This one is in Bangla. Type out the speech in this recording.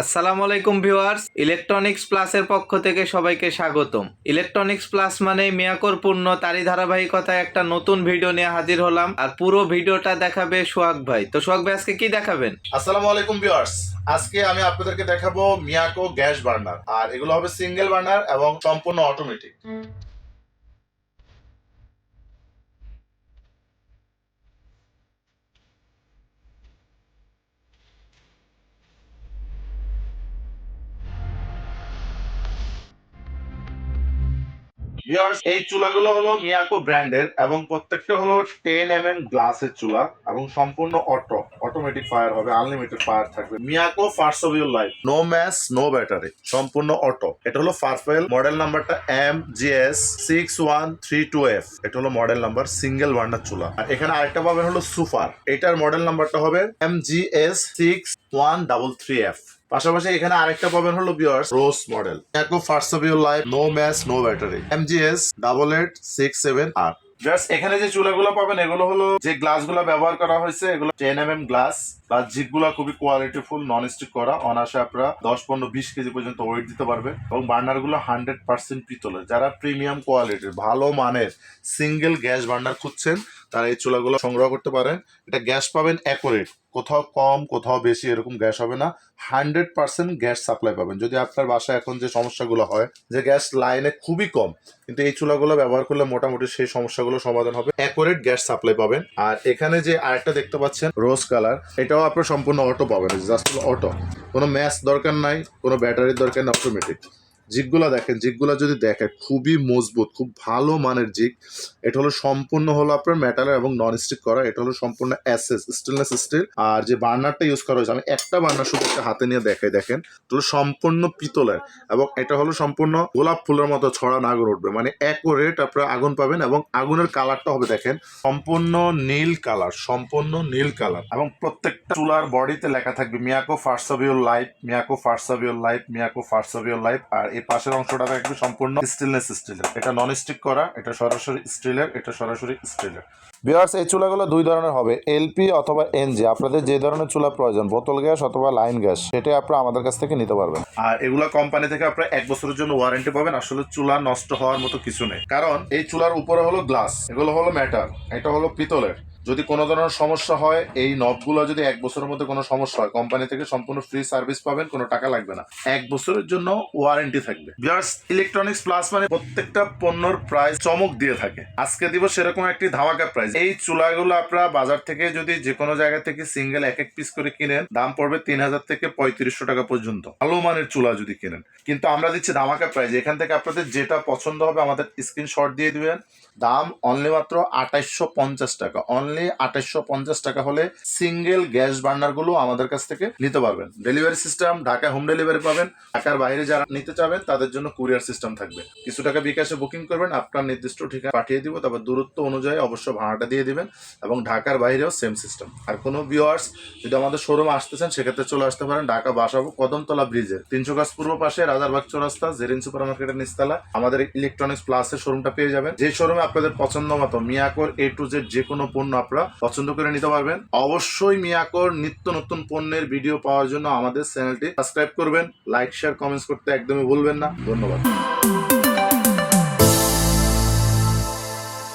আসসালামু আলাইকুম ভিউয়ার্স, ইলেকট্রনিক্স প্লাসের পক্ষ থেকে সবাইকে স্বাগতম। ইলেকট্রনিক্স প্লাস মানে মিয়াকর পূর্ণ তারই ধারাবাহিকতায় একটা নতুন ভিডিও নিয়ে হাজির হলাম, আর পুরো ভিডিওটা দেখাবে সোহাগ ভাই। তো সোহাগ ভাই, আজকে কি দেখাবেন? আসসালামু আলাইকুম ভিউয়ার্স, আজকে আমি আপনাদেরকে দেখাবো মিয়াকো গ্যাস বার্নার, আর এগুলো হবে সিঙ্গেল বার্নার এবং সম্পূর্ণ অটোমেটিক এই চুলাগুলো হলো মিয়াকো ব্র্যান্ডের এবং প্রত্যেকটা হলো টেন এম এম গ্লাসের চুলা এবং সম্পূর্ণ অটো অটোমেটিক ফায়ার হবে আনলিমিটেড ফায়ার থাকবে। Miyako first of your life no match no battery সম্পূর্ণ অটো এটা হলো ফারফেল মডেল নাম্বারটা M G S six one three two F এটা হলো মডেল নাম্বার সিঙ্গেল বার্নার চুলা। আর এখানে আরেকটা পাবেন হলো সুপার এটার মডেল নাম্বারটা হবে M G S six one double three F পাশাপাশি এখানে আরেকটা পাবেন হলো বিয়ার্স রোজ মডেল একো first of your life no match no battery MGS double eight six seven R just এখানে যে চুলাগুলো পাবেন, এগুলো হলো যে গ্লাসগুলো ব্যবহার করা হয়েছে, এগুলো ten M M glass plus জিপগুলো খুবই কোয়ালিটিফুল নন স্টিক করা, অনায়াসে আপনারা দশ, পনেরো, বিশ কেজি পর্যন্ত ওয়েট দিতে পারবেন এবং বার্নারগুলো হান্ড্রেড পার্সেন্ট পিতলের। যারা প্রিমিয়াম কোয়ালিটির ভালো মানের সিঙ্গেল গ্যাস বার্নার খুঁজছেন তারা এই চুলাগুলো সংগ্রহ করতে পারেন। এটা গ্যাস পাবেন অ্যাকোরেট কোথাও কম, কোথাও বেশি এরকম গ্যাস হবে না। হান্ড্রেড পার্সেন্ট গ্যাস সাপ্লাই পাবেন। যদি আপনার বাসায় এখন যে সমস্যাগুলো হয়, যে গ্যাস লাইনে খুবই কম, কিন্তু এই চুলাগুলো ব্যবহার করলে মোটামুটি সেই সমস্যাগুলো সমাধান হবে। অ্যাকোরেট গ্যাস সাপ্লাই পাবেন। আর এখানে যে আরেকটা দেখতে পাচ্ছেন রোজ কালার এটাও আপনার সম্পূর্ণ অটো পাবেন। জাস্ট অটো কোনো ম্যাচ দরকার নাই, কোনো ব্যাটারির দরকার নেই অটোমেটিক জিগগুলা দেখেন জিগগুলা যদি দেখেন, খুবই মজবুত, খুব ভালো মানের জিগ এটা হলো সম্পূর্ণ হলো আপনার মেটালের এবং নন স্টিক করা। এটা হলো সম্পূর্ণ অ্যাসেস স্টেনলেস স্টিল আর যে বার্নারটা ইউজ করা হয়েছে, আমি একটা বার্নার শুধু একটা হাতে নিয়ে দেখাই, দেখেন। এটা হলো সম্পূর্ণ পিতলের এবং এটা হলো সম্পূর্ণ গোলাপ ফুলের মতো ছড়ানো আগুন উঠবে। মানে রেট আপনারা আগুন পাবেন এবং আগুনের কালারটা হবে, দেখেন, সম্পূর্ণ নীল কালার সম্পূর্ণ নীল কালার এবং প্রত্যেকটা চুলার বডিতে লেখা থাকবে Miyako first of your life Miyako first of your life Miyako first of your life আর এই পাশের অংশটা থাকবে সম্পূর্ণ স্টেনলেস স্টিলের। এটা নন স্টিক করা, এটা সরাসরি স্টিলের, এটা সরাসরি স্টিলের। বিয়ার্স এই চুলাগুলো দুই ধরনের হবে এলপি অথবা এনজি আপনাদের যে ধরনের চুলা প্রয়োজন, বোতল গ্যাস অথবা লাইন গ্যাস, সেটাই আপনারা আমাদের কাছ থেকে নিতে পারবেন। আর এগুলা কোম্পানি থেকে আপনারা এক বছরের জন্য ওয়ারেন্টি পাবেন, আসলে চুলা নষ্ট হওয়ার মতো কিছু নেই। কারণ এই চুলার উপরে হলো গ্লাস এগুলো হলো ম্যাটার এটা হলো পিতলের। যদি কোনো ধরনের সমস্যা হয়, এই নবগুলো যদি এক বছরের মধ্যে কোনো সমস্যা হয় কোম্পানি থেকে সম্পূর্ণ ফ্রি সার্ভিস পাবেন, কোনো টাকা লাগবে না। এক বছরের জন্য ওয়ারেন্টি থাকবে। বিয়ার্স ইলেকট্রনিক্স প্লাস মানে প্রত্যেকটা পণ্যর প্রাইস চমক দিয়ে থাকে। আজকে দিব সেরকম একটি ধামাকা প্রাইস এই চুলাগুলো আপনারা বাজার থেকে যদি যে কোনো জায়গা থেকে সিঙ্গেল এক এক পিস করে কিনেন, দাম পড়বে তিন হাজার থেকে পঁয়ত্রিশশো টাকা পর্যন্ত। ভালো মানের চুলা যদি কিনেন। কিন্তু আমরা দিচ্ছি ধামাকা প্রাইস এখান থেকে আপনাদের যেটা পছন্দ হবে আমাদের স্ক্রিনশট দিয়ে দিবেন। দাম অনলি মাত্র আঠাইশশো পঞ্চাশ টাকা। অনলি আঠাইশশো পঞ্চাশ টাকা হলে সিঙ্গেল গ্যাস বার্নারগুলো আমাদের কাছ থেকে নিতে পারবেন। ডেলিভারি সিস্টেম ঢাকায় হোম ডেলিভারি পাবেন। ঢাকার বাইরে যারা নিতে চাবেন তাদের জন্য কুরিয়ার সিস্টেম থাকবে। কিছু টাকা বিকাশে বুকিং করবেন, আপনার নির্দিষ্ট ঠিকানা পাঠিয়ে দিব তারপর দূরত্ব অনুযায়ী অবশ্য ভাড়াটা দিয়ে দিবেন এবং ঢাকার বাইরেও সেম সিস্টেম আর কোনো ভিওয়ার্স যদি আমাদের শোরুমে আসতেছেন, সেক্ষেত্রে চলে আসতে পারেন ঢাকা বাসাবো, কদমতলা ব্রিজে তিনশো গাছ পূর্ব পাশে রাজারবাগ চৌরাস্তা, জেরিন সুপার মার্কেটের নিচতলা। আমাদের ইলেকট্রনিক্স প্লাসের শোরুমটা পেয়ে যাবেন। যে শোরুমে আপনাদের পছন্দ মতো, মিয়াকোর এ টু জেড যে কোনো পণ্য আপনারা পছন্দ করে নিতে পারবেন। অবশ্যই মিয়াকোর নিত্য নতুন পণ্যের ভিডিও পাওয়ার জন্য আমাদের চ্যানেলটি সাবস্ক্রাইব করবেন। লাইক, শেয়ার, কমেন্টস করতে একদমই ভুলবেন না। ধন্যবাদ।